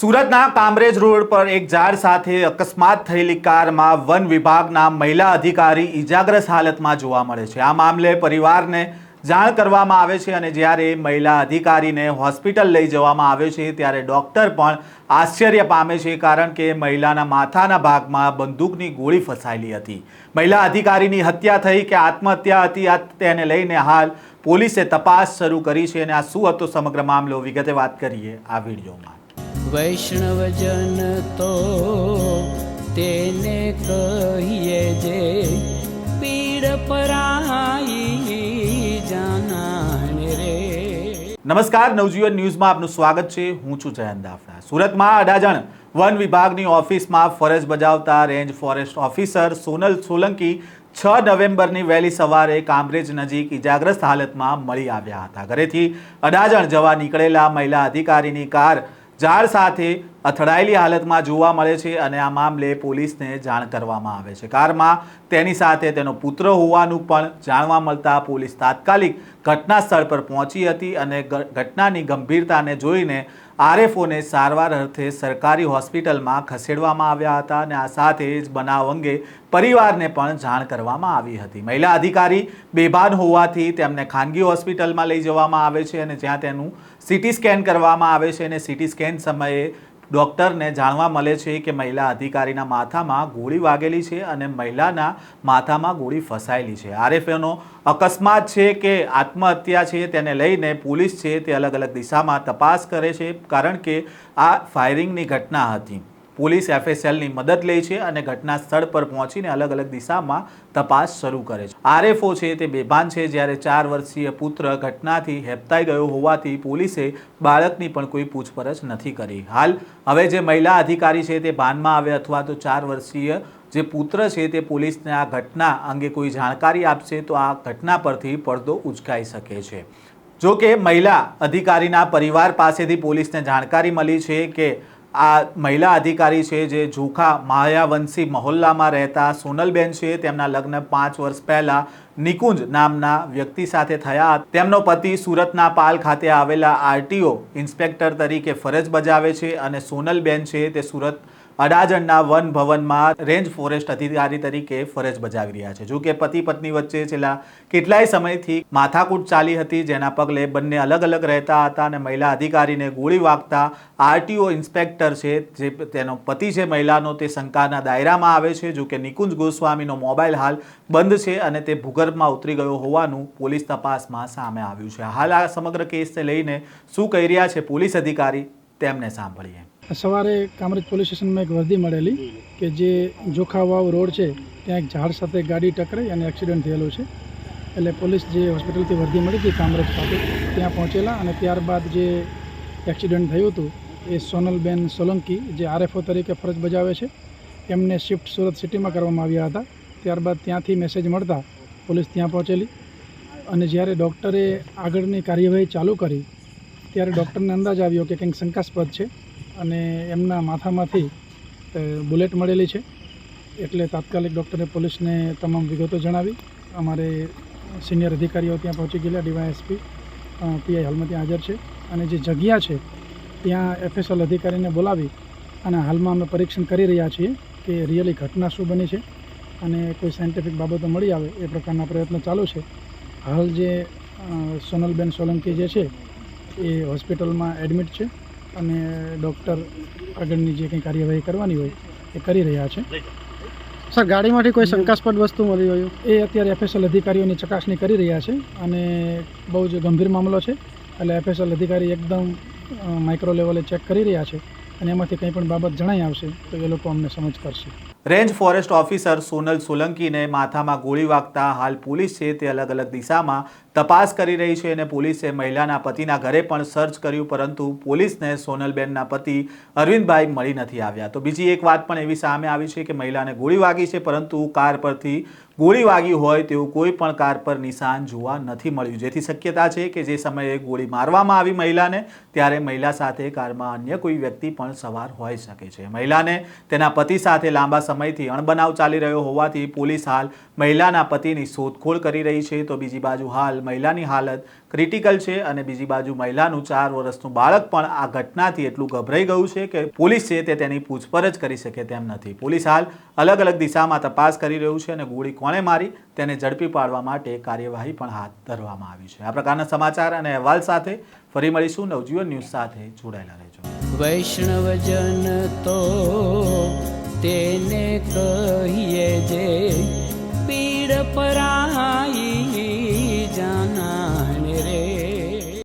સુરતના કામરેજ રોડ પર એક ઝાડ સાથે અકસ્માત થયેલી કારમાં વન વિભાગના મહિલા અધિકારી ઈજાગ્રસ્ત હાલતમાં જોવા મળે છે. આ મામલે પરિવારને જાણ કરવામાં આવે છે અને જ્યારે મહિલા અધિકારીને હોસ્પિટલ લઈ જવામાં આવે છે ત્યારે ડૉક્ટર પણ આશ્ચર્ય પામે છે કારણ કે મહિલાના માથાના ભાગમાં બંદૂકની ગોળી ફસાયેલી હતી. મહિલા અધિકારીની હત્યા થઈ કે આત્મહત્યા હતી તેને લઈને હાલ પોલીસે તપાસ શરૂ કરી છે અને આ શું હતો સમગ્ર મામલો વિગતે વાત કરીએ આ વિડીયોમાં. વૈષ્ણવજન તો તેને કહીએ જે પીડ પરાઈ જાણે રે. નમસ્કાર, નવજીવન ન્યૂઝમાં આપનું સ્વાગત છે. હું છું જયંત દાફડા. સુરતમાં અડાજણ વન વિભાગની ઓફિસમાં ફરજ બજાવતા range forest officer Sonal Solanki છ નવેમ્બરની વહેલી સવારે કામરેજ નજીક ઇજાગ્રસ્ત હાલતમાં મળી આવ્યા હતા. ઘરેથી અડાજણ જવા નીકળેલા મહિલા અધિકારીની કાર ઝાડ સાથે અથડાયેલી હાલતમાં જોવા મળે છે અને આ મામલે પોલીસને જાણ કરવામાં આવે છે. કારમાં તેની સાથે તેનો પુત્ર હોવાનું પણ જાણવા મળતા પોલીસ તાત્કાલિક ઘટના સ્થળ પર પહોંચી હતી અને ઘટનાની ગંભીરતાને જોઈને આરએફઓને સારવાર અર્થે સરકારી હોસ્પિટલમાં ખસેડવામાં આવ્યા હતા અને આ સાથે જ બનાવ અંગે પરિવારને પણ જાણ કરવામાં આવી હતી. મહિલા અધિકારી બેભાન હોવાથી તેમને ખાનગી હોસ્પિટલમાં લઈ જવામાં આવે છે અને જ્યાં તેનું સીટી સ્કેન કરવામાં આવે છે અને સીટી સ્કેન સમયે ડૉક્ટરને જાણવા મળે છે કે મહિલા અધિકારીના માથામાં ગોળી વાગેલી છે અને મહિલાના માથામાં ગોળી ફસાયેલી છે. આરએફએનો અકસ્માત છે કે આત્મહત્યા છે તેને લઈને પોલીસ છે તે અલગ અલગ દિશામાં તપાસ કરે છે કારણ કે આ ફાયરિંગની ઘટના હતી. પોલીસ એફએસએલની મદદ લે છે અને ઘટના સ્થળ પર પહોંચીને અલગ અલગ દિશામાં તપાસ શરૂ કરે છે. આરએફઓ છે તે બેભાન છે જ્યારે ચાર વર્ષીય પુત્ર ઘટનાથી હેપતાઈ ગયો હોવાથી પોલીસે બાળકની પણ કોઈ પૂછપરછ નથી કરી. હાલ હવે જે મહિલા અધિકારી છે તે ભાનમાં આવે અથવા તો ચાર વર્ષીય જે પુત્ર છે તે પોલીસને આ ઘટના અંગે કોઈ જાણકારી આપશે તો આ ઘટના પરથી પડદો ઉચકાઈ શકે છે. જો કે મહિલા અધિકારીના પરિવાર પાસેથી પોલીસને જાણકારી મળી છે કે આ મહિલા અધિકારી છે જે જોખા માયાવંશી મહોલ્લામાં રહેતા સોનલબેન છે. તેમના લગ્ન પાંચ વર્ષ પહેલા નિકુંજ નામના વ્યક્તિ સાથે થયા તેમનો પતિ સુરતના પાલ ખાતે આવેલા આરટીઓ ઇન્સ્પેક્ટર તરીકે ફરજ બજાવે છે અને સોનલબેન છે તે સુરત અડાજણના વન ભવનમાં રેન્જ ફોરેસ્ટ અધિકારી તરીકે ફરજ બજાવી રહ્યા છે. જો કે પતિ પત્ની વચ્ચે છેલ્લા કેટલાય સમયથી માથાકૂટ ચાલી હતી, જેના પગલે બંને અલગ અલગ રહેતા હતા અને મહિલા અધિકારીને ગોળી વાગતા આરટીઓ ઇન્સ્પેક્ટર છે, જે તેનો પતિ છે મહિલાનો, તે શંકાના દાયરામાં આવે છે. જો કે નિકુંજ ગોસ્વામીનો મોબાઈલ હાલ બંધ છે અને તે ભૂગર્ભમાં ઉતરી ગયો હોવાનું પોલીસ તપાસમાં સામે આવ્યું છે. હાલ આ સમગ્ર કેસને લઈને શું કહી રહ્યા છે પોલીસ અધિકારી, તેમને સાંભળીએ. સવારે કામરેજ પોલીસ સ્ટેશનમાં એક વર્દી મળેલી કે જે જોખાવાવ રોડ છે ત્યાં એક ઝાડ સાથે ગાડી ટકરાઈ અને એક્સિડન્ટ થયેલો છે. એટલે પોલીસ જે હોસ્પિટલથી વર્દી મળી હતી કામરેજ ખાતે ત્યાં પહોંચેલા અને ત્યારબાદ જે એક્સિડન્ટ થયું હતું એ સોનલબેન સોલંકી જે આરએફઓ તરીકે ફરજ બજાવે છે એમને શિફ્ટ સુરત સિટીમાં કરવામાં આવ્યા હતા. ત્યારબાદ ત્યાંથી મેસેજ મળતા પોલીસ ત્યાં પહોંચેલી અને જ્યારે ડૉક્ટરે આગળની કાર્યવાહી ચાલુ કરી ત્યારે ડૉક્ટરને અંદાજ આવ્યો કે કંઈક શંકાસ્પદ છે. અને એમના માથામાંથી બુલેટ મળેલી છે. એટલે તાત્કાલિક ડૉક્ટરે પોલીસને તમામ વિગતો જણાવી. અમારે સિનિયર અધિકારીઓ ત્યાં પહોંચી ગયેલા, ડીવાયએસપી પીઆઈ હાલમાં ત્યાં હાજર છે. અને જે જગ્યા છે, ત્યાં એફએસએલ અધિકારીને બોલાવી અને હાલમાં અમે પરીક્ષણ કરી રહ્યા છીએ કે રિયલી ઘટના શું બની છે અને કોઈ સાયન્ટિફિક બાબતો મળી આવે એ પ્રકારના પ્રયત્નો ચાલુ છે. હાલ જે સોનલબેન સોલંકી જે છે, એ હોસ્પિટલમાં એડમિટ છે. અને ડૉક્ટર આગળની જે કંઈ કાર્યવાહી કરવાની હોય એ કરી રહ્યા છે. સર ગાડીમાંથી કોઈ શંકાસ્પદ વસ્તુ મળી હોય? એ અત્યારે એફએસએલ અધિકારીઓની ચકાસણી કરી રહ્યા છે અને બહુ જ ગંભીર મામલો છે. એટલે એફએસએલ અધિકારી એકદમ માઇક્રો લેવલે ચેક કરી રહ્યા છે અને એમાંથી કંઈ પણ બાબત જણાઈ આવશે તો એ લોકો અમને સમજ કરશે. રેન્જ ફોરેસ્ટ ઓફિસર સોનલ સોલંકીને માથામાં ગોળી વાગતા હાલ પોલીસ છે તે અલગ અલગ દિશામાં તપાસ કરી રહી છે અને પોલીસે મહિલાના પતિના ઘરે પણ સર્ચ કર્યું, પરંતુ પોલીસને સોનલબેનના પતિ અરવિંદભાઈ મળી નથી આવ્યા. તો બીજી એક વાત પણ એવી સામે આવી છે કે મહિલાને ગોળી વાગી છે, પરંતુ કાર પરથી ગોળી વાગી હોય તેવું કોઈ પણ કાર પર નિશાન જોવા નથી મળ્યું. જેથી શક્યતા છે કે જે સમયે ગોળી મારવામાં આવી મહિલાને, ત્યારે મહિલા સાથે કારમાં અન્ય કોઈ વ્યક્તિ પણ સવાર હોઈ શકે છે. મહિલાને તેના પતિ સાથે લાંબા સમયથી અણબનાવ ચાલી રહ્યો હોવાથી પોલીસ હાલ મહિલાના પતિની શોધખોળ કરી રહી છે. તો બીજી બાજુ હાલ હાલ મહિલાની હાલત ક્રિટિકલ છે અને બીજી બાજુ મહિલાનું ચાર વર્ષનું બાળક પણ આ ઘટનાથી એટલું ગભરાઈ ગયું છે કે પોલીસ છે તે તેની પૂછપરછ કરી શકે તેમ નથી. પોલીસ હાલ અલગ અલગ દિશામાં તપાસ કરી રહ્યું છે અને ગોળી કોણે મારી તેને ઝડપી પાડવા માટે કાર્યવાહી પણ હાથ ધરવામાં આવી છે. આ પ્રકારના સમાચાર અને અહેવાલ સાથે ફરી મળીશું. નવજીવન ન્યૂઝ સાથે જોડાયેલા રહેજો. વૈષ્ણવજન તો તેને કહીએ જે પીડ પરા